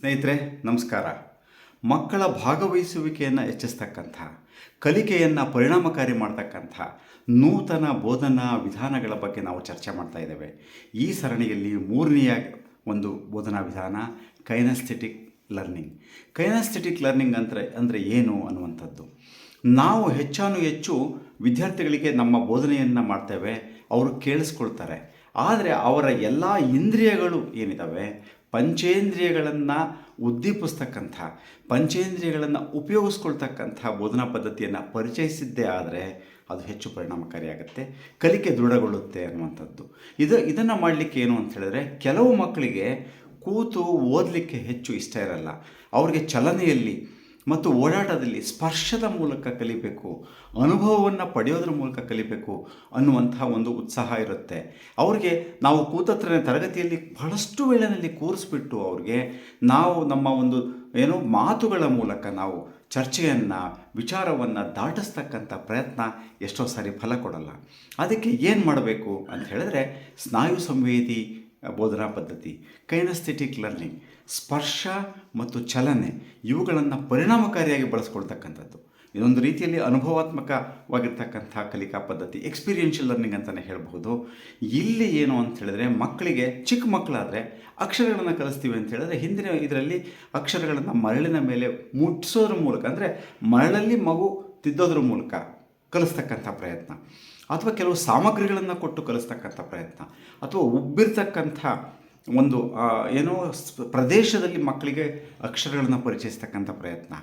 ಸ್ನೇಹಿತರೆ, ನಮಸ್ಕಾರ. ಮಕ್ಕಳ ಭಾಗವಹಿಸುವಿಕೆಯನ್ನು ಹೆಚ್ಚಿಸ್ತಕ್ಕಂಥ, ಕಲಿಕೆಯನ್ನು ಪರಿಣಾಮಕಾರಿ ಮಾಡ್ತಕ್ಕಂಥ ನೂತನ ಬೋಧನಾ ವಿಧಾನಗಳ ಬಗ್ಗೆ ನಾವು ಚರ್ಚೆ ಮಾಡ್ತಾ ಇದ್ದೇವೆ. ಈ ಸರಣಿಯಲ್ಲಿ ಮೂರನೆಯ ಒಂದು ಬೋಧನಾ ವಿಧಾನ, ಕೈನಸ್ಥೆಟಿಕ್ ಲರ್ನಿಂಗ್. ಕೈನಸ್ಥೆಟಿಕ್ ಲರ್ನಿಂಗ್ ಅಂದರೆ ಅಂದರೆ ಏನು ಅನ್ನುವಂಥದ್ದು? ನಾವು ಹೆಚ್ಚಾನು ಹೆಚ್ಚು ವಿದ್ಯಾರ್ಥಿಗಳಿಗೆ ನಮ್ಮ ಬೋಧನೆಯನ್ನು ಮಾಡ್ತೇವೆ, ಅವರು ಕೇಳಿಸ್ಕೊಳ್ತಾರೆ. ಆದರೆ ಅವರ ಎಲ್ಲ ಇಂದ್ರಿಯಗಳು ಏನಿದ್ದಾವೆ ಪಂಚೇಂದ್ರಿಯಗಳನ್ನು ಉದ್ದೀಪಿಸ್ತಕ್ಕಂಥ, ಪಂಚೇಂದ್ರಿಯಗಳನ್ನು ಉಪಯೋಗಿಸ್ಕೊಳ್ತಕ್ಕಂಥ ಬೋಧನಾ ಪದ್ಧತಿಯನ್ನು ಪರಿಚಯಿಸಿದ್ದೇ ಆದರೆ ಅದು ಹೆಚ್ಚು ಪರಿಣಾಮಕಾರಿಯಾಗುತ್ತೆ. ಕಲಿಕೆ ದೃಢಗೊಳ್ಳುತ್ತೆ ಅನ್ನುವಂಥದ್ದು. ಇದು, ಇದನ್ನು ಮಾಡಲಿಕ್ಕೆ ಏನು ಅಂತ ಹೇಳಿದ್ರೆ, ಕೆಲವು ಮಕ್ಕಳಿಗೆ ಕೂತು ಓದಲಿಕ್ಕೆ ಹೆಚ್ಚು ಇಷ್ಟ ಇರಲ್ಲ. ಅವ್ರಿಗೆ ಚಲನೆಯಲ್ಲಿ ಮತ್ತು ಓಡಾಟದಲ್ಲಿ ಸ್ಪರ್ಶದ ಮೂಲಕ ಕಲಿಬೇಕು, ಅನುಭವವನ್ನು ಪಡೆಯೋದ್ರ ಮೂಲಕ ಕಲಿಬೇಕು ಅನ್ನುವಂಥ ಒಂದು ಉತ್ಸಾಹ ಇರುತ್ತೆ. ಅವ್ರಿಗೆ ನಾವು ಕೂತತ್ರನೇ ತರಗತಿಯಲ್ಲಿ ಬಹಳಷ್ಟು ವೇಳೆಯಲ್ಲಿ ಕೂರಿಸ್ಬಿಟ್ಟು ಅವ್ರಿಗೆ ನಾವು ನಮ್ಮ ಒಂದು ಏನೋ ಮಾತುಗಳ ಮೂಲಕ ನಾವು ಚರ್ಚೆಯನ್ನು, ವಿಚಾರವನ್ನು ದಾಟಿಸ್ತಕ್ಕಂಥ ಪ್ರಯತ್ನ ಎಷ್ಟೋ ಸಾರಿ ಫಲ ಕೊಡಲ್ಲ. ಅದಕ್ಕೆ ಏನು ಮಾಡಬೇಕು ಅಂತ ಹೇಳಿದ್ರೆ, ಸ್ನಾಯು ಸಂವೇದಿ ಬೋಧನಾ ಪದ್ಧತಿ, ಕೈನಸ್ಥೆಟಿಕ್ ಲರ್ನಿಂಗ್, ಸ್ಪರ್ಶ ಮತ್ತು ಚಲನೆ ಇವುಗಳನ್ನು ಪರಿಣಾಮಕಾರಿಯಾಗಿ ಬಳಸ್ಕೊಳ್ತಕ್ಕಂಥದ್ದು. ಇದೊಂದು ರೀತಿಯಲ್ಲಿ ಅನುಭವಾತ್ಮಕವಾಗಿರ್ತಕ್ಕಂಥ ಕಲಿಕಾ ಪದ್ಧತಿ ಎಕ್ಸ್ಪೀರಿಯೆನ್ಷಿಯಲ್ ಲರ್ನಿಂಗ್ ಅಂತಲೇ ಹೇಳಬಹುದು. ಇಲ್ಲಿ ಏನು ಅಂತ ಹೇಳಿದ್ರೆ, ಮಕ್ಕಳಿಗೆ, ಚಿಕ್ಕ ಮಕ್ಕಳಾದರೆ ಅಕ್ಷರಗಳನ್ನು ಕಲಿಸ್ತೀವಿ ಅಂತ ಹೇಳಿದ್ರೆ, ಹಿಂದಿನ ಇದರಲ್ಲಿ ಅಕ್ಷರಗಳನ್ನು ಮರಳಿನ ಮೇಲೆ ಮುಟ್ಟಿಸೋದ್ರ ಮೂಲಕ, ಅಂದರೆ ಮರಳಲ್ಲಿ ಮಗು ತಿದ್ದೋದ್ರ ಮೂಲಕ ಕಲಿಸ್ತಕ್ಕಂಥ ಪ್ರಯತ್ನ. ಅಥವಾ ಕೆಲವು ಸಾಮಗ್ರಿಗಳನ್ನು ಕೊಟ್ಟು ಕಲಿಸ್ತಕ್ಕಂಥ ಪ್ರಯತ್ನ. ಅಥವಾ ಉಬ್ಬಿರ್ತಕ್ಕಂಥ ಒಂದು ಏನೋ ಪ್ರದೇಶದಲ್ಲಿ ಮಕ್ಕಳಿಗೆ ಅಕ್ಷರಗಳನ್ನು ಪರಿಚಯಿಸ್ತಕ್ಕಂಥ ಪ್ರಯತ್ನ.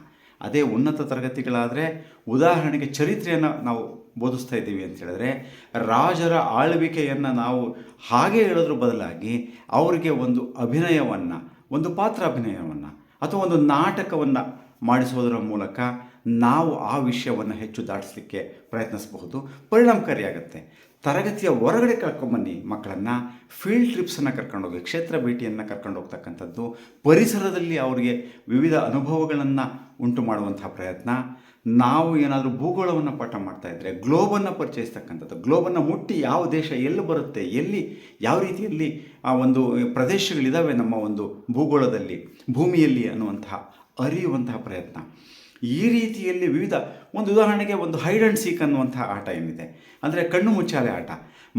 ಅದೇ ಉನ್ನತ ತರಗತಿಗಳಾದರೆ ಉದಾಹರಣೆಗೆ ಚರಿತ್ರೆಯನ್ನು ನಾವು ಬೋಧಿಸ್ತಾ ಇದ್ದೀವಿ ಅಂತ ಹೇಳಿದ್ರೆ, ರಾಜರ ಆಳ್ವಿಕೆಯನ್ನು ನಾವು ಹಾಗೆ ಹೇಳೋದ್ರ ಬದಲಾಗಿ ಅವರಿಗೆ ಒಂದು ಅಭಿನಯವನ್ನು, ಒಂದು ಪಾತ್ರ ಅಭಿನಯವನ್ನು, ಅಥವಾ ಒಂದು ನಾಟಕವನ್ನು ಮಾಡಿಸೋದರ ಮೂಲಕ ನಾವು ಆ ವಿಷಯವನ್ನು ಹೆಚ್ಚು ದಾಟಿಸಲಿಕ್ಕೆ ಪ್ರಯತ್ನಿಸಬಹುದು. ಪರಿಣಾಮಕಾರಿಯಾಗುತ್ತೆ. ತರಗತಿಯ ಹೊರಗಡೆ ಕರ್ಕೊಂಬನ್ನಿ ಮಕ್ಕಳನ್ನು. ಫೀಲ್ಡ್ ಟ್ರಿಪ್ಸನ್ನು ಕರ್ಕೊಂಡೋಗಿ ಕ್ಷೇತ್ರ ಭೇಟಿಯನ್ನು ಕರ್ಕೊಂಡು ಹೋಗ್ತಕ್ಕಂಥದ್ದು. ಪರಿಸರದಲ್ಲಿ ಅವರಿಗೆ ವಿವಿಧ ಅನುಭವಗಳನ್ನು ಉಂಟು ಮಾಡುವಂಥ ಪ್ರಯತ್ನ. ನಾವು ಏನಾದರೂ ಭೂಗೋಳವನ್ನು ಪಾಠ ಮಾಡ್ತಾ ಇದ್ದರೆ ಗ್ಲೋಬನ್ನು ಪರಿಚಯಿಸ್ತಕ್ಕಂಥದ್ದು. ಗ್ಲೋಬನ್ನು ಮುಟ್ಟಿ ಯಾವ ದೇಶ ಎಲ್ಲಿ ಬರುತ್ತೆ, ಎಲ್ಲಿ, ಯಾವ ರೀತಿಯಲ್ಲಿ ಆ ಒಂದು ಪ್ರದೇಶಗಳಿದ್ದಾವೆ ನಮ್ಮ ಒಂದು ಭೂಗೋಳದಲ್ಲಿ, ಭೂಮಿಯಲ್ಲಿ ಅನ್ನುವಂತಹ ಅರಿಯುವಂತಹ ಪ್ರಯತ್ನ. ಈ ರೀತಿಯಲ್ಲಿ ವಿವಿಧ ಒಂದು ಉದಾಹರಣೆಗೆ ಒಂದು ಹೈಡ್ ಆ್ಯಂಡ್ ಸೀಕ್ ಅನ್ನುವಂಥ ಆಟ ಏನಿದೆ. ಅಂದರೆ ಕಣ್ಣು ಮುಚ್ಚಾಲೆ ಆಟ.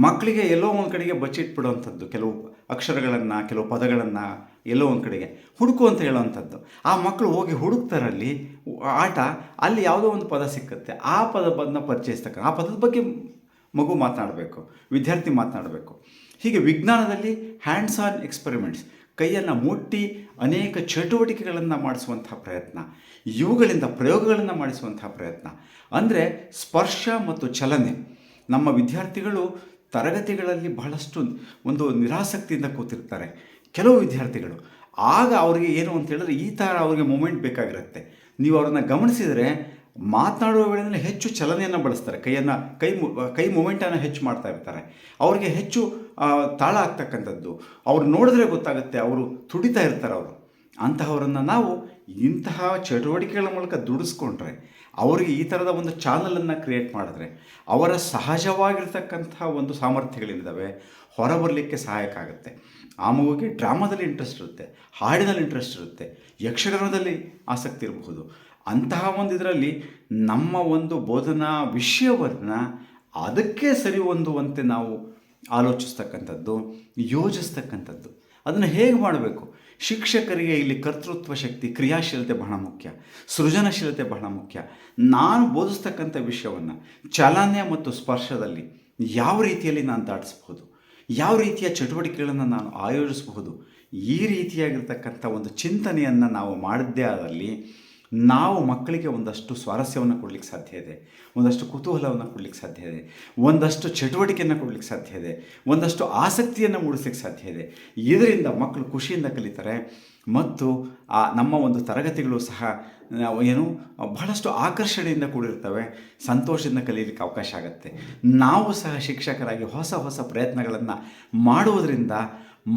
ಮಕ್ಕಳಿಗೆ ಎಲ್ಲೋ ಒಂದು ಕಡೆಗೆ ಬಚ್ಚಿಟ್ಬಿಡುವಂಥದ್ದು ಕೆಲವು ಅಕ್ಷರಗಳನ್ನು, ಕೆಲವು ಪದಗಳನ್ನು ಎಲ್ಲೋ ಒಂದು ಕಡೆಗೆ ಹುಡುಕು ಅಂತ ಹೇಳುವಂಥದ್ದು. ಆ ಮಕ್ಕಳು ಹೋಗಿ ಹುಡುಕ್ತಾರಲ್ಲಿ ಆಟ ಅಲ್ಲಿ ಯಾವುದೋ ಒಂದು ಪದ ಸಿಕ್ಕುತ್ತೆ. ಆ ಪದ ಪದನ ಪರಿಚಯಿಸ್ತಕ್ಕ ಆ ಪದದ ಬಗ್ಗೆ ಮಗು ಮಾತನಾಡಬೇಕು, ವಿದ್ಯಾರ್ಥಿ ಮಾತನಾಡಬೇಕು. ಹೀಗೆ ವಿಜ್ಞಾನದಲ್ಲಿ ಹ್ಯಾಂಡ್ಸ್ ಆನ್ ಎಕ್ಸ್ಪೆರಿಮೆಂಟ್ಸ್ ಕೈಯನ್ನು ಮುಟ್ಟಿ ಅನೇಕ ಚಟುವಟಿಕೆಗಳನ್ನು ಮಾಡಿಸುವಂಥ ಪ್ರಯತ್ನ, ಇವುಗಳಿಂದ ಪ್ರಯೋಗಗಳನ್ನು ಮಾಡಿಸುವಂಥ ಪ್ರಯತ್ನ. ಅಂದರೆ ಸ್ಪರ್ಶ ಮತ್ತು ಚಲನೆ. ನಮ್ಮ ವಿದ್ಯಾರ್ಥಿಗಳು ತರಗತಿಗಳಲ್ಲಿ ಬಹಳಷ್ಟು ಒಂದು ನಿರಾಸಕ್ತಿಯಿಂದ ಕೂತಿರ್ತಾರೆ. ಕೆಲವು ವಿದ್ಯಾರ್ಥಿಗಳು, ಆಗ ಅವರಿಗೆ ಏನು ಅಂತ ಹೇಳಿದ್ರೆ ಈ ಥರ ಅವರಿಗೆ ಮೂಮೆಂಟ್ ಬೇಕಾಗಿರುತ್ತೆ. ನೀವು ಅವ್ರನ್ನ ಗಮನಿಸಿದರೆ ಮಾತನಾಡುವ ವೇಳೆಯಲ್ಲಿ ಹೆಚ್ಚು ಚಲನೆಯನ್ನು ಬಳಸ್ತಾರೆ. ಕೈಯನ್ನು, ಕೈ ಕೈ ಮೂಮೆಂಟನ್ನು ಹೆಚ್ಚು ಮಾಡ್ತಾ ಇರ್ತಾರೆ. ಅವ್ರಿಗೆ ಹೆಚ್ಚು ತಾಳ ಆಗ್ತಕ್ಕಂಥದ್ದು. ಅವ್ರು ನೋಡಿದ್ರೆ ಗೊತ್ತಾಗುತ್ತೆ, ಅವರು ತುಡಿತಾ ಇರ್ತಾರೆ ಅವರು. ಅಂತಹವರನ್ನು ನಾವು ಇಂತಹ ಚಟುವಟಿಕೆಗಳ ಮೂಲಕ ದುಡಿಸ್ಕೊಂಡ್ರೆ, ಅವರಿಗೆ ಈ ಥರದ ಒಂದು ಚಾನಲನ್ನು ಕ್ರಿಯೇಟ್ ಮಾಡಿದ್ರೆ, ಅವರ ಸಹಜವಾಗಿರ್ತಕ್ಕಂಥ ಒಂದು ಸಾಮರ್ಥ್ಯಗಳೇನಿದ್ದಾವೆ ಹೊರಬರಲಿಕ್ಕೆ ಸಹಾಯಕ ಆಗುತ್ತೆ. ಆ ಮಗುವಿಗೆ ಡ್ರಾಮಾದಲ್ಲಿ ಇಂಟ್ರೆಸ್ಟ್ ಇರುತ್ತೆ, ಹಾಡಿನಲ್ಲಿ ಇಂಟ್ರೆಸ್ಟ್ ಇರುತ್ತೆ, ಯಕ್ಷಗಾನದಲ್ಲಿ ಆಸಕ್ತಿ ಇರಬಹುದು. ಅಂತಹ ಒಂದು ಇದರಲ್ಲಿ ನಮ್ಮ ಒಂದು ಬೋಧನಾ ವಿಷಯವನ್ನು ಅದಕ್ಕೆ ಸರಿ ಹೊಂದುವಂತೆ ನಾವು ಆಲೋಚಿಸ್ತಕ್ಕಂಥದ್ದು, ಯೋಜಿಸ್ತಕ್ಕಂಥದ್ದು. ಅದನ್ನು ಹೇಗೆ ಮಾಡಬೇಕು? ಶಿಕ್ಷಕರಿಗೆ ಇಲ್ಲಿ ಕರ್ತೃತ್ವ ಶಕ್ತಿ, ಕ್ರಿಯಾಶೀಲತೆ ಬಹಳ ಮುಖ್ಯ, ಸೃಜನಶೀಲತೆ ಬಹಳ ಮುಖ್ಯ. ನಾನು ಬೋಧಿಸ್ತಕ್ಕಂಥ ವಿಷಯವನ್ನು ಚಲನೆ ಮತ್ತು ಸ್ಪರ್ಶದಲ್ಲಿ ಯಾವ ರೀತಿಯಲ್ಲಿ ನಾನು ದಾಟಿಸ್ಬೋದು ಯಾವ ರೀತಿಯ ಚಟುವಟಿಕೆಗಳನ್ನು ನಾನು ಆಯೋಜಿಸಬಹುದು? ಈ ರೀತಿಯಾಗಿರ್ತಕ್ಕಂಥ ಒಂದು ಚಿಂತನೆಯನ್ನು ನಾವು ಮಾಡಿದ್ದೇ ಆದಲ್ಲಿ ನಾವು ಮಕ್ಕಳಿಗೆ ಒಂದಷ್ಟು ಸ್ವಾರಸ್ಯವನ್ನು ಕೊಡಲಿಕ್ಕೆ ಸಾಧ್ಯ ಇದೆ. ಒಂದಷ್ಟು ಕುತೂಹಲವನ್ನು ಕೊಡಲಿಕ್ಕೆ ಸಾಧ್ಯ ಇದೆ. ಒಂದಷ್ಟು ಚಟುವಟಿಕೆಯನ್ನು ಕೊಡಲಿಕ್ಕೆ ಸಾಧ್ಯ ಇದೆ. ಒಂದಷ್ಟು ಆಸಕ್ತಿಯನ್ನು ಮೂಡಿಸ್ಲಿಕ್ಕೆ ಸಾಧ್ಯ ಇದೆ. ಇದರಿಂದ ಮಕ್ಕಳು ಖುಷಿಯಿಂದ ಕಲಿತಾರೆ ಮತ್ತು ಆ ನಮ್ಮ ಒಂದು ತರಗತಿಗಳು ಸಹ ಏನು ಬಹಳಷ್ಟು ಆಕರ್ಷಣೆಯಿಂದ ಕೂಡಿರ್ತವೆ, ಸಂತೋಷದಿಂದ ಕಲಿಯಲಿಕ್ಕೆ ಅವಕಾಶ ಆಗುತ್ತೆ. ನಾವು ಸಹ ಶಿಕ್ಷಕರಾಗಿ ಹೊಸ ಹೊಸ ಪ್ರಯತ್ನಗಳನ್ನು ಮಾಡುವುದರಿಂದ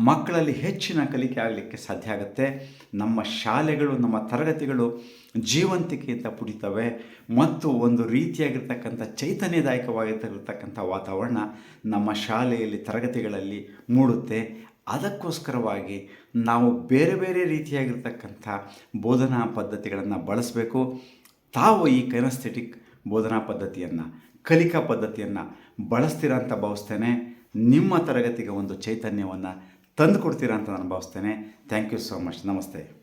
ಮಕ್ಕಳಲ್ಲಿ ಹೆಚ್ಚಿನ ಕಲಿಕೆ ಆಗಲಿಕ್ಕೆ ಸಾಧ್ಯ ಆಗುತ್ತೆ. ನಮ್ಮ ಶಾಲೆಗಳು, ನಮ್ಮ ತರಗತಿಗಳು ಜೀವಂತಿಕೆಯಿಂದ ಪುಡಿತವೆ ಮತ್ತು ಒಂದು ರೀತಿಯಾಗಿರ್ತಕ್ಕಂಥ ಚೈತನ್ಯದಾಯಕವಾಗಿರ್ತಕ್ಕಂಥ ವಾತಾವರಣ ನಮ್ಮ ಶಾಲೆಯಲ್ಲಿ, ತರಗತಿಗಳಲ್ಲಿ ಮೂಡುತ್ತೆ. ಅದಕ್ಕೋಸ್ಕರವಾಗಿ ನಾವು ಬೇರೆ ಬೇರೆ ರೀತಿಯಾಗಿರ್ತಕ್ಕಂಥ ಬೋಧನಾ ಪದ್ಧತಿಗಳನ್ನು ಬಳಸಬೇಕು. ತಾವು ಈ ಕೈನಸ್ಥೆಟಿಕ್ ಬೋಧನಾ ಪದ್ಧತಿಯನ್ನು, ಕಲಿಕಾ ಪದ್ಧತಿಯನ್ನು ಬಳಸ್ತೀರ ಅಂತ ಭಾವಿಸ್ತೇನೆ. ನಿಮ್ಮ ತರಗತಿಗೆ ಒಂದು ಚೈತನ್ಯವನ್ನು ತಂದು ಕೊಡ್ತೀರಾ ಅಂತ ನಾನು ಭಾವಿಸ್ತೇನೆ. ಥ್ಯಾಂಕ್ ಯು ಸೋ ಮಚ್ ನಮಸ್ತೆ.